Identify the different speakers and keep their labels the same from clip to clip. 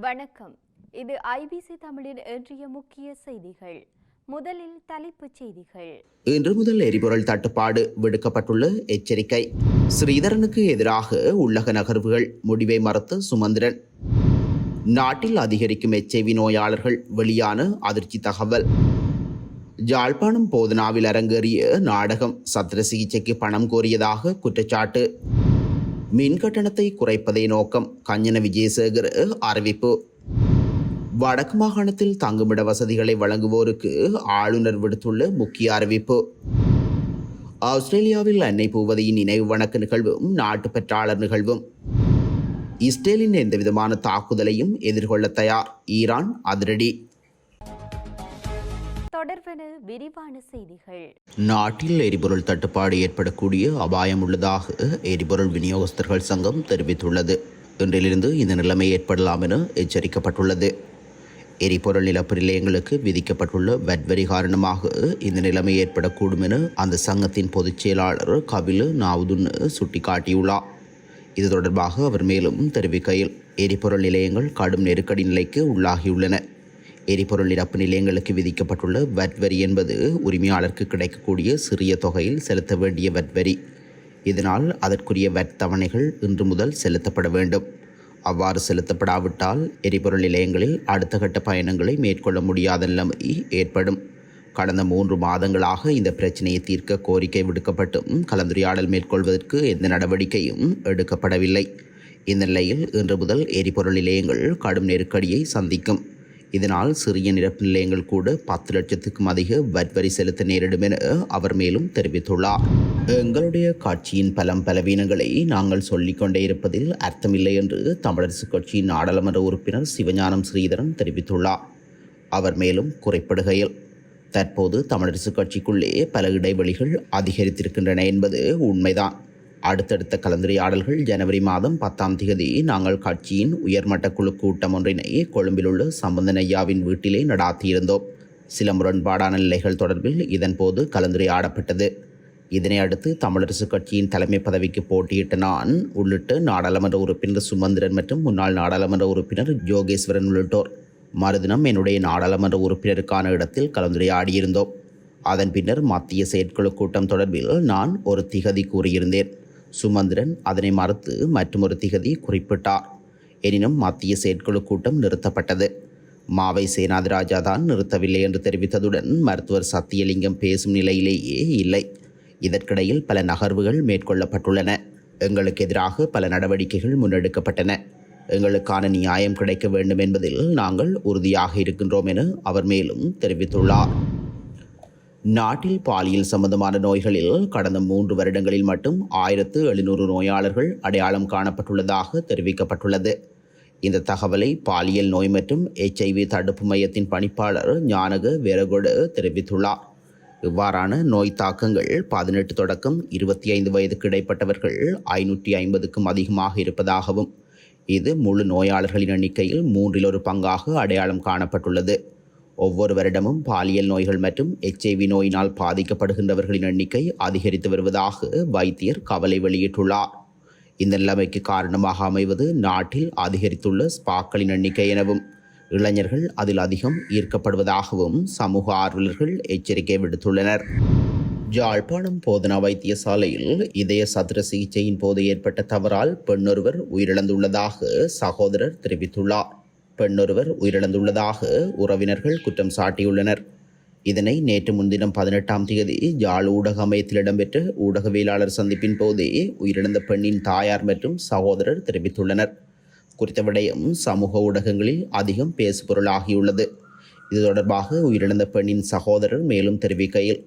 Speaker 1: வணக்கம். இது ஐபிசி தமிழின் இன்றைய முக்கிய செய்திகள். முதலில் தலைப்புச் செய்திகள்.
Speaker 2: இன்று முதல் எரிபொருள் தட்டுப்பாடு விடுக்கப்பட்டுள்ள எச்சரிக்கை. ஸ்ரீதரனுக்கு எதிராக உள்ளக நகர்வுகள் முடிவை மறுத்த சுமந்திரன். நாட்டில் அதிகரிக்கும் எச்ஐவி நோயாளர்கள் வெளியான அதிர்ச்சி தகவல். ஜாழ்ப்பாணம் போதனாவில் அரங்கேறிய நாடகம் சத்திர சிகிச்சைக்கு பணம் கோரியதாக குற்றச்சாட்டு. மின் கட்டணத்தை குறைப்பதே நோக்கம். கஞ்சன விஜயசேகர் அறிவிப்பு. வடக்கு மாகாணத்தில் தங்குமிட வசதிகளை வழங்குவோருக்கு ஆளுநர் விடுத்துள்ள முக்கிய அறிவிப்பு. ஆஸ்திரேலியாவில் அன்னை பூவதியின் நினைவு வணக்க நிகழ்வும் நாட்டு பெற்றாளர் நிகழ்வும். இஸ்ரேலின் எந்தவிதமான தாக்குதலையும் எதிர்கொள்ள தயார். ஈரான் அதிரடி.
Speaker 1: தொடர்வன விரிவான செய்திகள்.
Speaker 2: நாட்டில் எரிபொருள் தட்டுப்பாடு ஏற்படக்கூடிய அபாயம் உள்ளதாக எரிபொருள் விநியோகஸ்தர்கள் சங்கம் தெரிவித்துள்ளது. இன்றிலிருந்து இந்த நிலைமை ஏற்படலாம் என எச்சரிக்கப்பட்டுள்ளது. எரிபொருள் நிலப்பு நிலையங்களுக்கு விதிக்கப்பட்டுள்ள வட்வரி காரணமாக இந்த நிலைமை ஏற்படக்கூடும் என அந்த சங்கத்தின் பொதுச் செயலாளர் கபில் நாவுதுன் சுட்டிக்காட்டியுள்ளார். இது தொடர்பாக அவர் மேலும் தெரிவிக்கையில் எரிபொருள் நிலையங்கள் கடும் நெருக்கடி நிலைக்கு உள்ளாகியுள்ளன. எரிபொருள் நிரப்பு நிலையங்களுக்கு விதிக்கப்பட்டுள்ள வட் வரி என்பது உரிமையாளருக்கு கிடைக்கக்கூடிய சிறிய தொகையில் செலுத்த வேண்டிய வட் வரி இதனால் அதற்குரிய வட் தவணைகள் இன்று முதல் செலுத்தப்பட வேண்டும். அவ்வாறு செலுத்தப்படாவிட்டால் எரிபொருள் நிலையங்களில் அடுத்த கட்ட பயணங்களை மேற்கொள்ள முடியாத நிலைமை ஏற்படும். கடந்த மூன்று மாதங்களாக இந்த பிரச்சனையை தீர்க்க கோரிக்கை விடுக்கப்பட்டும் கலந்துரையாடல் மேற்கொள்வதற்கு எந்த நடவடிக்கையும் எடுக்கப்படவில்லை. இந்த நிலையில் இன்று முதல் எரிபொருள் நிலையங்கள் கடும் நெருக்கடியை சந்திக்கும். இதனால் சிறிய நிரப்பு நிலையங்கள் கூட பத்து லட்சத்துக்கும் அதிக வட் வரி செலுத்த நேரிடும் என அவர் மேலும் தெரிவித்துள்ளார். எங்களுடைய கட்சியின் பலம் பலவீனங்களை நாங்கள் சொல்லிக்கொண்டே இருப்பதில் அர்த்தமில்லை என்று தமிழரசு கட்சியின் நாடாளுமன்ற உறுப்பினர் சிவஞானம் ஸ்ரீதரன் தெரிவித்துள்ளார். அவர் மேலும் குறிப்பிடுகையில் தற்போது தமிழரசு கட்சிக்குள்ளே பல இடைவெளிகள் அதிகரித்திருக்கின்றன என்பது உண்மைதான். அடுத்தடுத்த கலந்துரையாடல்கள் ஜனவரி மாதம் பத்தாம் தேதி நாங்கள் கட்சியின் உயர்மட்ட குழு கூட்டம் ஒன்றினை கொழும்பில் உள்ள வீட்டிலே நடாத்தியிருந்தோம். சில முரண்பாடான நிலைகள் தொடர்பில் இதன்போது கலந்துரையாடப்பட்டது. இதனை அடுத்து தமிழரசு கட்சியின் தலைமை பதவிக்கு போட்டியிட்ட நான் உள்ளிட்ட நாடாளுமன்ற உறுப்பினர் சுமந்திரன் மற்றும் முன்னாள் நாடாளுமன்ற உறுப்பினர் ஜோகேஸ்வரன் உள்ளிட்டோர் மறுதினம் என்னுடைய நாடாளுமன்ற உறுப்பினருக்கான இடத்தில் கலந்துரையாடியிருந்தோம். அதன் பின்னர் மத்திய செயற்குழு கூட்டம் தொடர்பில் நான் ஒரு திகதி கூறியிருந்தேன். சுமந்திரன் அதனை மறுத்து மற்றொரு திகதி குறிப்பிட்டார். எனினும் மத்திய செயற்குழு கூட்டம் நிறுத்தப்பட்டது. மாவை சேனாதிராஜா தான் நிறுத்தவில்லை என்று தெரிவித்ததுடன் மருத்துவர் சத்தியலிங்கம் பேசும் நிலையிலேயே இல்லை. இதற்கிடையில் பல நகர்வுகள் மேற்கொள்ளப்பட்டுள்ளன. எங்களுக்கு எதிராக பல நடவடிக்கைகள் முன்னெடுக்கப்பட்டன. எங்களுக்கான நியாயம் கிடைக்க வேண்டும் என்பதில் நாங்கள் உறுதியாக இருக்கின்றோம் என அவர் மேலும் தெரிவித்துள்ளார். நாட்டில் பாலியல் சம்பந்தமான நோய்களில் கடந்த மூன்று வருடங்களில் மட்டும் ஆயிரத்து எழுநூறு நோயாளர்கள் அடையாளம் காணப்பட்டுள்ளதாக தெரிவிக்கப்பட்டுள்ளது. இந்த தகவலை பாலியல் நோய் மற்றும் எச்ஐவி தடுப்பு மையத்தின் பணிப்பாளர் ஞானக வேரகோடு தெரிவித்துள்ளார். இவ்வாறான நோய் தாக்கங்கள் பதினெட்டு தொடக்கம் இருபத்தி ஐந்து வயதுக்கு இடைப்பட்டவர்கள் ஐநூற்றி ஐம்பதுக்கும் அதிகமாக இருப்பதாகவும் இது முழு நோயாளர்களின் எண்ணிக்கையில் மூன்றில் ஒரு பங்காக அடையாளம் காணப்பட்டுள்ளது. ஒவ்வொரு வருடமும் பாலியல் நோய்கள் மற்றும் எச்ஐவி நோயினால் பாதிக்கப்படுகின்றவர்களின் எண்ணிக்கை அதிகரித்து வருவதாக வைத்தியர் கவலை வெளியிட்டுள்ளார். இந்த நிலைமைக்கு காரணமாக அமைவது நாட்டில் அதிகரித்துள்ள ஸ்பாக்களின் எண்ணிக்கை எனவும் இளைஞர்கள் அதில் அதிகம் ஈர்க்கப்படுவதாகவும் சமூக ஆர்வலர்கள் எச்சரிக்கை விடுத்துள்ளனர். ஜாழ்ப்பாணம் போதனா வைத்தியசாலையில் இதய சத்திர சிகிச்சையின் போது ஏற்பட்ட தவறால் பெண்ணொருவர் உயிரிழந்துள்ளதாக சகோதரர் தெரிவித்துள்ளார். பெண்ணொருவர் உயிரிழந்துள்ளதாக உறவினர்கள் குற்றம் சாட்டியுள்ளனர். இதனை நேற்று முன்தினம் பதினெட்டாம் தேதி யாழ் ஊடக அமையத்தில் இடம்பெற்ற ஊடகவியலாளர் சந்திப்பின் போதே உயிரிழந்த பெண்ணின் தாயார் மற்றும் சகோதரர் தெரிவித்துள்ளனர். குறித்த விடயம் சமூக ஊடகங்களில் அதிகம் பேசுபொருளாகியுள்ளது. இது தொடர்பாக உயிரிழந்த பெண்ணின் சகோதரர் மேலும் தெரிவிக்கையில்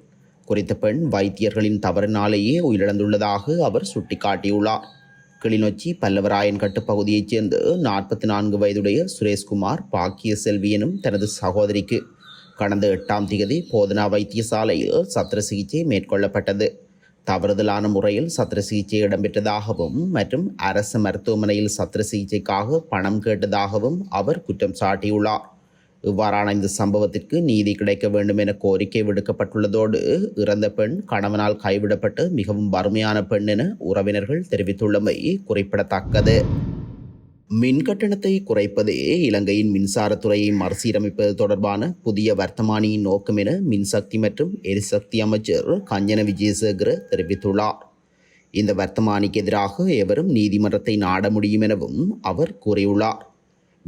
Speaker 2: குறித்த பெண் வைத்தியர்களின் தவறினாலேயே உயிரிழந்துள்ளதாக அவர் சுட்டிக்காட்டியுள்ளார். கிளிநொச்சி பல்லவராயன்கட்டு பகுதியைச் சேர்ந்த நாற்பத்தி நான்கு வயதுடைய சுரேஷ்குமார் பாக்கிய செல்வியனும் தனது சகோதரிக்கு கடந்த எட்டாம் தேதி போதனா வைத்தியசாலையில் சத்திர சிகிச்சை மேற்கொள்ளப்பட்டது. தவறுதலான முறையில் சத்திர சிகிச்சை இடம்பெற்றதாகவும் மற்றும் அரசு மருத்துவமனையில் சத்திர சிகிச்சைக்காக பணம் கேட்டதாகவும் அவர் குற்றம் சாட்டியுள்ளார். இவ்வாறான இந்த சம்பவத்திற்கு நீதி கிடைக்க வேண்டும் என கோரிக்கை விடுக்கப்பட்டுள்ளதோடு இறந்த பெண் கணவனால் கைவிடப்பட்டு மிகவும் வறுமையான பெண் என உறவினர்கள் தெரிவித்துள்ளமை குறிப்பிடத்தக்கது. மின் கட்டணத்தை குறைப்பதே இலங்கையின் மின்சாரத்துறையை மறுசீரமைப்பது தொடர்பான புதிய வர்த்தமானியின் நோக்கம் என மின்சக்தி மற்றும் எரிசக்தி அமைச்சர் கஞ்சன விஜயசேகர தெரிவித்துள்ளார். இந்த வர்த்தமானிக்கு எதிராக எவரும் நீதிமன்றத்தை நாட முடியும் எனவும் அவர் கூறியுள்ளார்.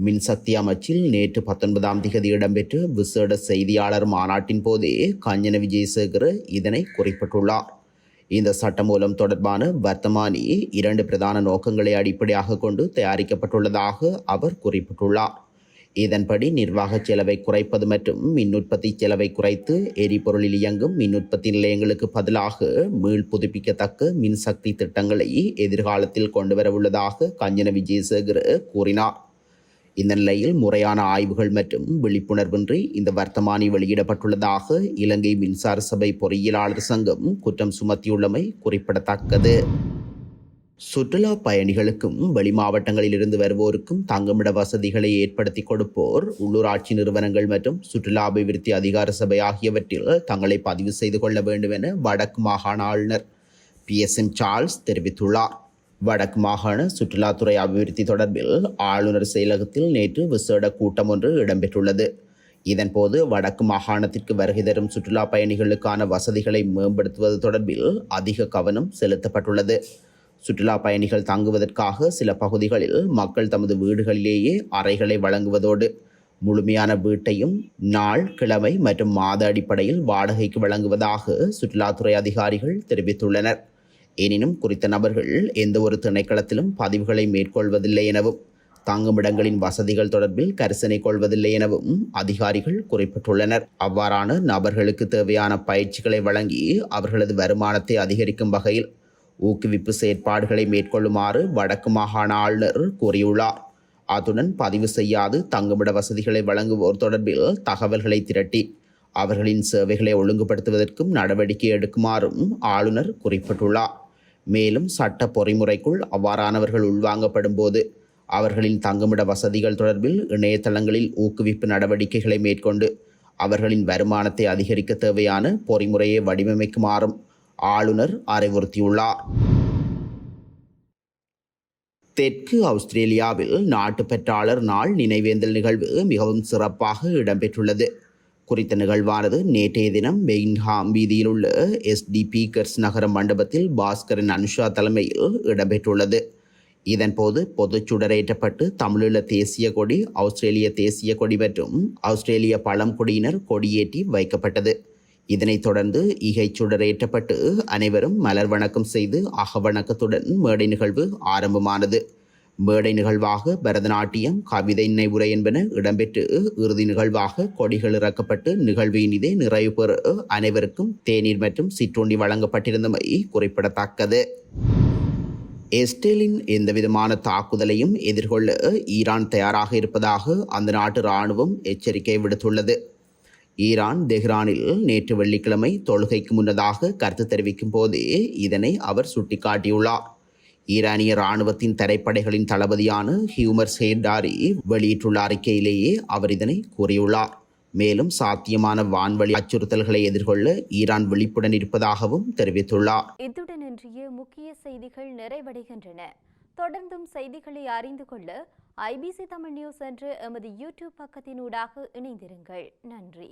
Speaker 2: மின்சக்தி அமைச்சில் நேற்று பத்தொன்பதாம் திகதி இடம்பெற்ற விசேட செய்தியாளர் மாநாட்டின் போதே கஞ்சன விஜயசேகர் இதனை குறிப்பிட்டுள்ளார். இந்த சட்டமூலம் தொடர்பான வர்த்தமானி இரண்டு பிரதான நோக்கங்களை அடிப்படையாக கொண்டு தயாரிக்கப்பட்டுள்ளதாக அவர் குறிப்பிட்டுள்ளார். இதன்படி நிர்வாக செலவை குறைப்பது மற்றும் மின் உற்பத்தி செலவை குறைத்து எரிபொருளில் இயங்கும் மின் உற்பத்தி நிலையங்களுக்கு பதிலாக மீள் புதுப்பிக்கத்தக்க மின்சக்தி திட்டங்களை எதிர்காலத்தில் கொண்டுவரவுள்ளதாக கஞ்சன விஜயசேகர் கூறினார். இந்த நிலையில் முறையான ஆய்வுகள் மற்றும் விழிப்புணர்வின்றி இந்த வர்த்தமானி வெளியிடப்பட்டுள்ளதாக இலங்கை மின்சார சபை பொறியியலாளர் சங்கம் குற்றம் சுமத்தியுள்ளமை குறிப்பிடத்தக்கது. சுற்றுலா பயணிகளுக்கும் வெளி மாவட்டங்களில் இருந்து வருவோருக்கும் தங்குமிட வசதிகளை ஏற்படுத்தி கொடுப்போர் உள்ளூராட்சி நிறுவனங்கள் மற்றும் சுற்றுலா அபிவிருத்தி அதிகார சபை ஆகியவற்றில் தங்களை பதிவு செய்து கொள்ள வேண்டும் என வடக்கு மாகாண ஆளுநர் பி. எஸ். எம். சார்ல்ஸ் தெரிவித்துள்ளார். வடக்கு மாகாண சுற்றுலாத்துறை அபிவிருத்தி தொடர்பில் ஆளுநர் செயலகத்தில் நேற்று விசேட கூட்டம் ஒன்று இடம்பெற்றுள்ளது. இதன்போது வடக்கு மாகாணத்திற்கு வருகை தரும் சுற்றுலா பயணிகளுக்கான வசதிகளை மேம்படுத்துவது தொடர்பில் அதிக கவனம் செலுத்தப்பட்டுள்ளது. சுற்றுலா பயணிகள் தங்குவதற்காக சில பகுதிகளில் மக்கள் தமது வீடுகளிலேயே அறைகளை வழங்குவதோடு முழுமையான வீட்டையும் நாள் கிழமை மற்றும் மாத அடிப்படையில் வாடகைக்கு வழங்குவதாக சுற்றுலாத்துறை அதிகாரிகள் தெரிவித்துள்ளனர். எனினும் குறித்த நபர்கள் எந்த ஒரு திணைக்களத்திலும் பதிவுகளை மேற்கொள்வதில்லை எனவும் தங்குமிடங்களின் வசதிகள் தொடர்பில் கரிசனை கொள்வதில்லை எனவும் அதிகாரிகள் குறிப்பிட்டுள்ளனர். அவ்வாறான நபர்களுக்கு தேவையான பயிற்சிகளை வழங்கி அவர்களது வருமானத்தை அதிகரிக்கும் வகையில் ஊக்குவிப்பு செயற்பாடுகளை மேற்கொள்ளுமாறு வடக்கு மாகாண ஆளுநர் கூறியுள்ளார். அத்துடன் பதிவு செய்யாது தங்குமிட வசதிகளை வழங்குவோர் தொடர்பில் தகவல்களை திரட்டி அவர்களின் சேவைகளை ஒழுங்குபடுத்துவதற்கும் நடவடிக்கை எடுக்குமாறும் ஆளுநர் குறிப்பிட்டுள்ளார். மேலும் சட்ட பொறிமுறைக்குள் அவ்வாறானவர்கள் உள்வாங்கப்படும் போது அவர்களின் தங்குமிட வசதிகள் தொடர்பில் இணையதளங்களில் ஊக்குவிப்பு நடவடிக்கைகளை மேற்கொண்டு அவர்களின் வருமானத்தை அதிகரிக்க தேவையான பொறிமுறையை வடிவமைக்குமாறும் ஆளுநர் அறிவுறுத்தியுள்ளார். தெற்கு ஆஸ்திரேலியாவில் நாட்டு பெற்றாளர் நாள் நினைவேந்தல் நிகழ்வு மிகவும் சிறப்பாக இடம்பெற்றுள்ளது. குறித்த நிகழ்வானது நேற்றைய தினம் மெயின்ஹாம் வீதியில் உள்ள எஸ்டி பீக்கர்ஸ் நகர மண்டபத்தில் பாஸ்கரன் அனுஷா தலைமையில் இடம்பெற்றுள்ளது. இதன்போது பொதுச் சுடரேற்றப்பட்டு தமிழீழ தேசிய கொடி ஆஸ்திரேலிய தேசிய கொடி மற்றும் ஆஸ்திரேலிய பழங்குடியினர் கொடியேற்றி வைக்கப்பட்டது. இதனைத் தொடர்ந்து இகை சுடரேற்றப்பட்டு அனைவரும் மலர் வணக்கம் செய்து அகவணக்கத்துடன் மேடை நிகழ்வு ஆரம்பமானது. மேடை நிகழ்வாக பரதநாட்டியம் கவிதை நினைவுரை என்பன இடம்பெற்று இறுதி நிகழ்வாக கொடிகள் இறக்கப்பட்டு நிகழ்வின் இதே நிறைவு பெற அனைவருக்கும் தேநீர் மற்றும் சிற்றுண்டி வழங்கப்பட்டிருந்தமை குறிப்பிடத்தக்கது. எஸ்டேலின் எந்தவிதமான தாக்குதலையும் எதிர்கொள்ள ஈரான் தயாராக இருப்பதாக அந்த நாட்டு இராணுவம் எச்சரிக்கை விடுத்துள்ளது. ஈரான் தெஹ்ரானில் நேற்று வெள்ளிக்கிழமை தொழுகைக்கு முன்னதாக கருத்து தெரிவிக்கும் போதே இதனை அவர் சுட்டிக்காட்டியுள்ளார். ஈரானிய இராணுவத்தின் தரைப்படைகளின் தளபதியான ஹியூமர் சேடாரி வெளியிட்டுள்ள அறிக்கையிலேயே அவர் இதனை கூறியுள்ளார். மேலும் சாத்தியமான வான்வழி அச்சுறுத்தல்களை எதிர்கொள்ள ஈரான் விழிப்புடன் இருப்பதாகவும் தெரிவித்துள்ளார்.
Speaker 1: இத்துடன் இன்றைய முக்கிய செய்திகள் நிறைவடைகின்றன. தொடர்ந்தும் செய்திகளை அறிந்து கொள்ள ஐபிசி தமிழ் நியூஸ் என்ற எமது யூடியூப் பக்கத்தினூடாக இணைந்திருங்கள். நன்றி.